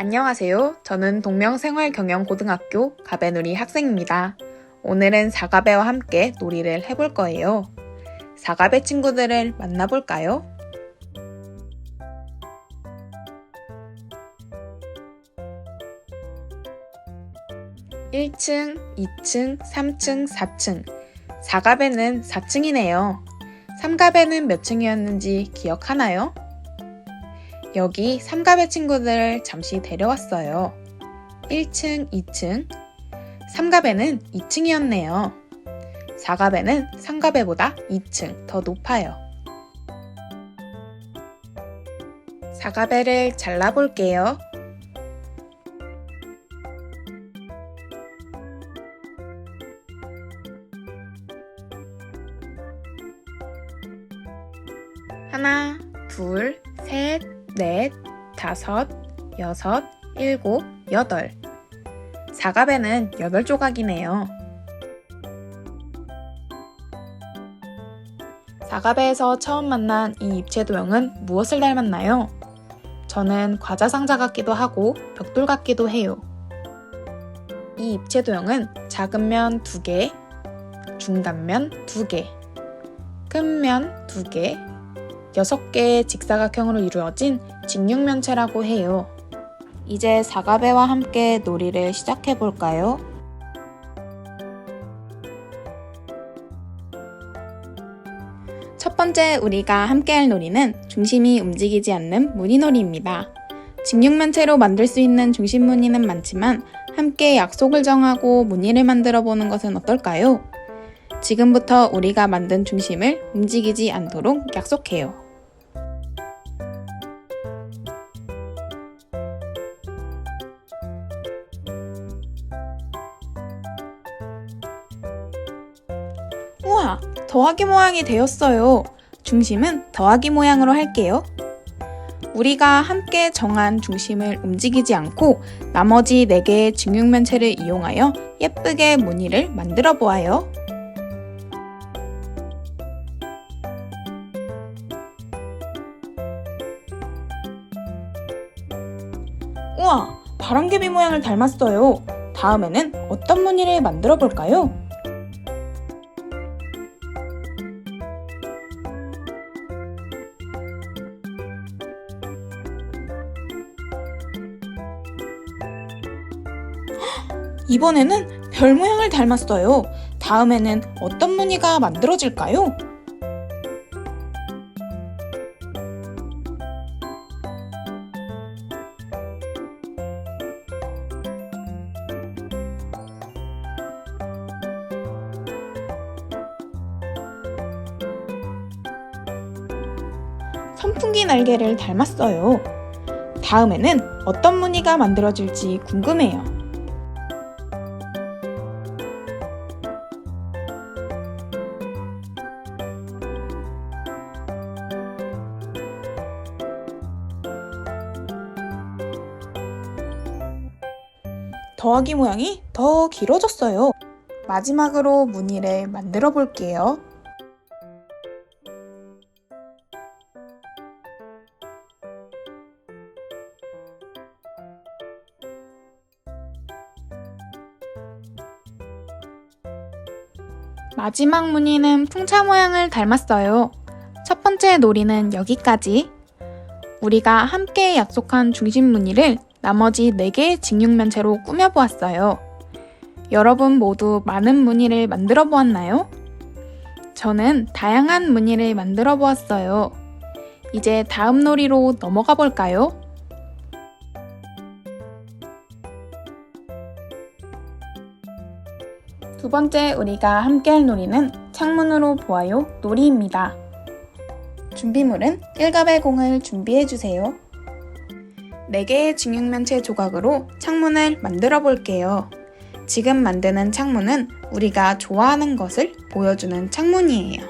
안녕하세요. 저는 동명생활경영고등학교 가베놀이 학생입니다. 오늘은 사가베와 함께 놀이를 해볼 거예요. 사가베 친구들을 만나볼까요? (1층) (2층) (3층) (4층) 사가베는 (4층이네요) 삼가베는 몇 층이었는지 기억하나요? 여기 삼갑의 친구들을 잠시 데려왔어요. 1층, 2층. 삼갑에는 2층이었네요. 사갑에는 삼갑에보다 2층 더 높아요. 사갑에를 잘라볼게요. 넷, 다섯, 여섯, 일곱, 여덟. 사갑에는 여덟 조각이네요. 사갑에서 처음 만난 이 입체 도형은 무엇을 닮았나요? 저는 과자 상자 같기도 하고 벽돌 같기도 해요. 이 입체 도형은 작은 면두 개, 중간면 두 개, 큰면두 개, 6개의 직사각형으로 이루어진 직육면체라고 해요. 이제 사과배와 함께 놀이를 시작해 볼까요? 첫 번째 우리가 함께 할 놀이는 중심이 움직이지 않는 무늬놀이입니다. 직육면체로 만들 수 있는 중심 무늬는 많지만 함께 약속을 정하고 무늬를 만들어 보는 것은 어떨까요? 지금부터 우리가 만든 중심을 움직이지 않도록 약속해요. 와, 더하기 모양이 되었어요. 중심은 더하기 모양으로 할게요. 우리가 함께 정한 중심을 움직이지 않고 나머지 4개의 직육면체를 이용하여 예쁘게 무늬를 만들어 보아요. 우와, 바람개비 모양을 닮았어요. 다음에는 어떤 무늬를 만들어 볼까요? 이번에는 별 모양을 닮았어요. 다음에는 어떤 무늬가 만들어질까요? 선풍기 날개를 닮았어요. 다음에는 어떤 무늬가 만들어질지 궁금해요. 더하기 모양이 더 길어졌어요. 마지막으로 무늬를 만들어 볼게요. 마지막 무늬는 풍차 모양을 닮았어요. 첫 번째 놀이는 여기까지. 우리가 함께 약속한 중심 무늬를 나머지 4개의 직육면체로 꾸며보았어요. 여러분 모두 많은 무늬를 만들어 보았나요? 저는 다양한 무늬를 만들어 보았어요. 이제 다음 놀이로 넘어가 볼까요? 두 번째 우리가 함께 할 놀이는 창문으로 보아요 놀이입니다. 준비물은 1갑의 공을 준비해 주세요. 4개의 직육면체 조각으로 창문을 만들어 볼게요. 지금 만드는 창문은 우리가 좋아하는 것을 보여주는 창문이에요.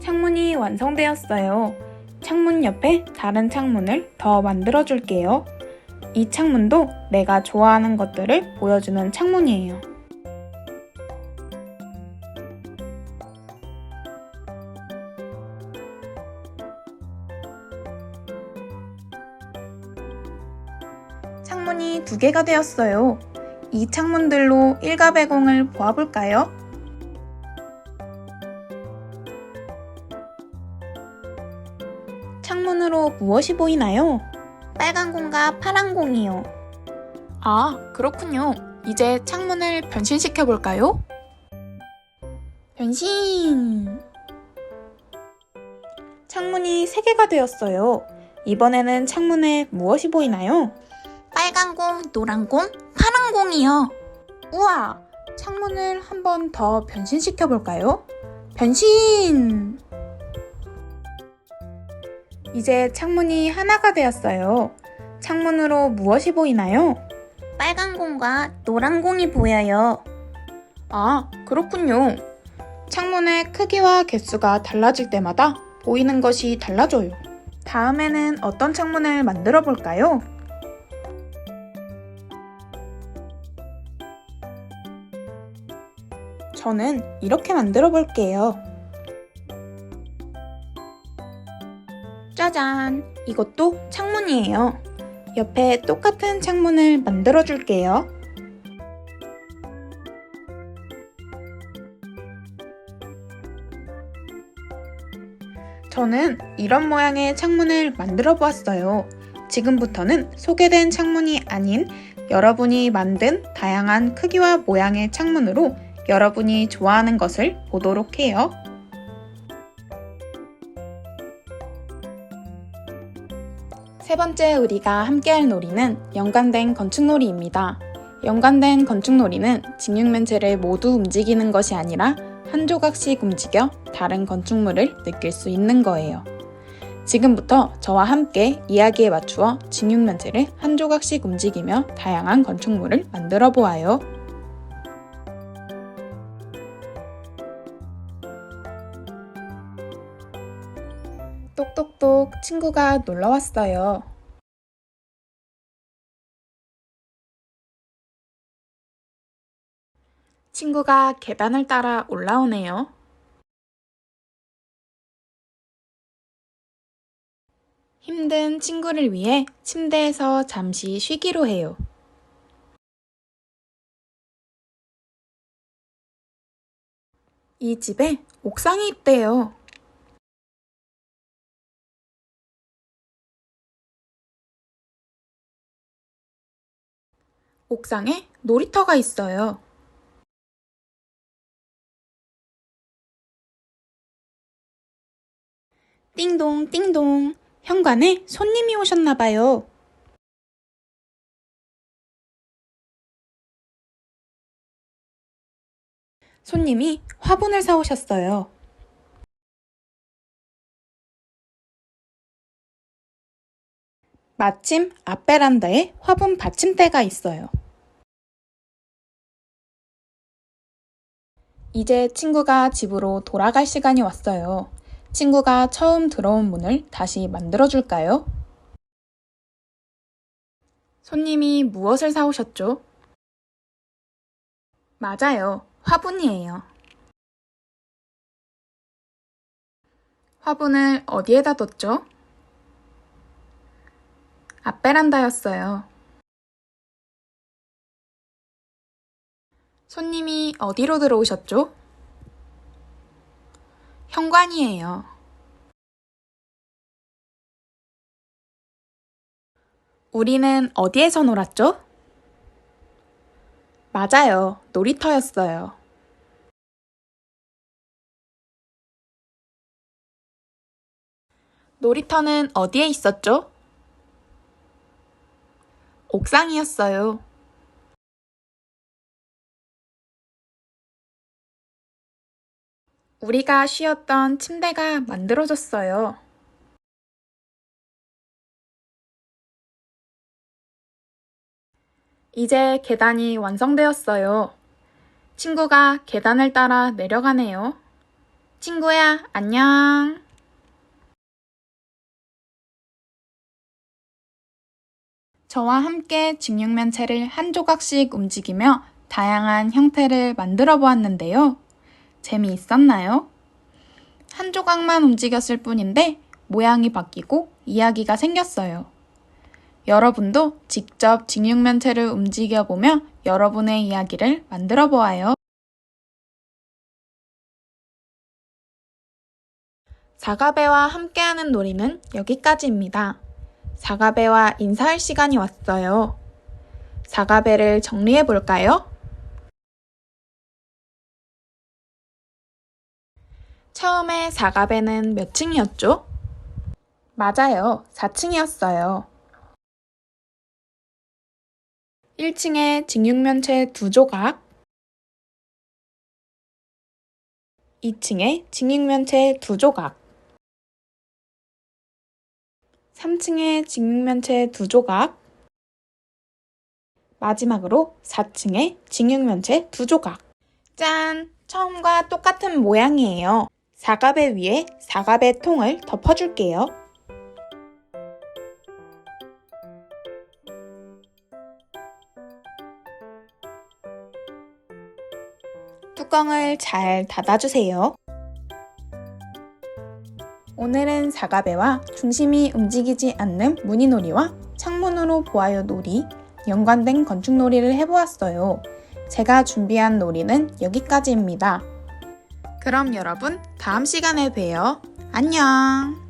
창문이 완성되었어요. 창문 옆에 다른 창문을 더 만들어 줄게요. 이 창문도 내가 좋아하는 것들을 보여주는 창문이에요. 창문이 두 개가 되었어요. 이 창문들로 일가배공을 보아볼까요? 창문으로 무엇이 보이나요? 빨간 공과 파란 공이요. 아, 그렇군요. 이제 창문을 변신시켜 볼까요? 변신! 창문이 3개가 되었어요. 이번에는 창문에 무엇이 보이나요? 빨간 공, 노란 공, 파란 공이요. 우와! 창문을 한 번 더 변신시켜 볼까요? 변신! 이제 창문이 하나가 되었어요. 창문으로 무엇이 보이나요? 빨간 공과 노란 공이 보여요. 아, 그렇군요. 창문의 크기와 개수가 달라질 때마다 보이는 것이 달라져요. 다음에는 어떤 창문을 만들어 볼까요? 저는 이렇게 만들어 볼게요. 짜잔! 이것도 창문이에요. 옆에 똑같은 창문을 만들어 줄게요. 저는 이런 모양의 창문을 만들어 보았어요. 지금부터는 소개된 창문이 아닌 여러분이 만든 다양한 크기와 모양의 창문으로 여러분이 좋아하는 것을 보도록 해요. 세 번째 우리가 함께 할 놀이는 연관된 건축놀이입니다. 연관된 건축놀이는 직육면체를 모두 움직이는 것이 아니라 한 조각씩 움직여 다른 건축물을 느낄 수 있는 거예요. 지금부터 저와 함께 이야기에 맞추어 직육면체를 한 조각씩 움직이며 다양한 건축물을 만들어 보아요. 똑똑똑 친구가 놀러 왔어요. 친구가 계단을 따라 올라오네요. 힘든 친구를 위해 침대에서 잠시 쉬기로 해요. 이 집에 옥상이 있대요. 옥상에 놀이터가 있어요. 띵동, 띵동. 현관에 손님이 오셨나 봐요. 손님이 화분을 사오셨어요. 마침 앞베란다에 화분 받침대가 있어요. 이제 친구가 집으로 돌아갈 시간이 왔어요. 친구가 처음 들어온 문을 다시 만들어줄까요? 손님이 무엇을 사오셨죠? 맞아요. 화분이에요. 화분을 어디에다 뒀죠? 앞베란다였어요. 손님이 어디로 들어오셨죠? 현관이에요. 우리는 어디에서 놀았죠? 맞아요. 놀이터였어요. 놀이터는 어디에 있었죠? 옥상이었어요. 우리가 쉬었던 침대가 만들어졌어요. 이제 계단이 완성되었어요. 친구가 계단을 따라 내려가네요. 친구야, 안녕. 저와 함께 직육면체를 한 조각씩 움직이며 다양한 형태를 만들어 보았는데요. 재미있었나요? 한 조각만 움직였을 뿐인데 모양이 바뀌고 이야기가 생겼어요. 여러분도 직접 직육면체를 움직여보며 여러분의 이야기를 만들어 보아요. 사과배와 함께하는 놀이는 여기까지입니다. 사과배와 인사할 시간이 왔어요. 사과배를 정리해 볼까요? 처음에 사과배는 몇 층이었죠? 맞아요. 4층이었어요. 1층에 직육면체 두 조각, 2층에 직육면체 두 조각, 3층에 직육면체 두 조각, 마지막으로 4층에 직육면체 두 조각. 짠! 처음과 똑같은 모양이에요. 사과배 위에 사과배 통을 덮어줄게요. 뚜껑을 잘 닫아주세요. 오늘은 사과배와 중심이 움직이지 않는 무늬놀이와 창문으로 보아요 놀이, 연관된 건축놀이를 해보았어요. 제가 준비한 놀이는 여기까지입니다. 그럼 여러분, 다음 시간에 봬요. 안녕!